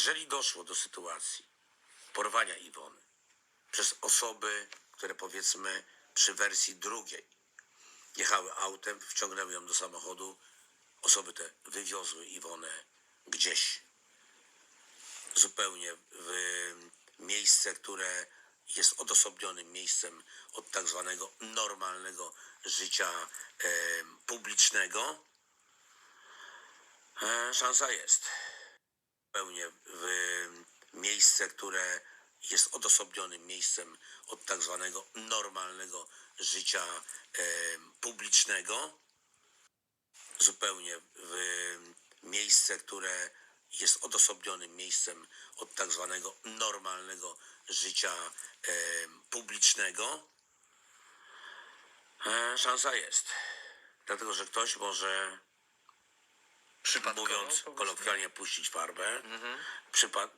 Jeżeli doszło do sytuacji porwania Iwony przez osoby, które powiedzmy przy wersji drugiej jechały autem, wciągnęły ją do samochodu, osoby te wywiozły Iwonę gdzieś zupełnie w miejsce, które jest odosobnionym miejscem od tak zwanego normalnego życia e, publicznego, e, szansa jest. Zupełnie w miejsce, które jest odosobnionym miejscem od tak zwanego normalnego życia publicznego, zupełnie w miejsce, które jest odosobnionym miejscem od tak zwanego normalnego życia publicznego, e, szansa jest. Dlatego, że ktoś może, Przypadkowo? mówiąc kolokwialnie, puścić farbę, przypa-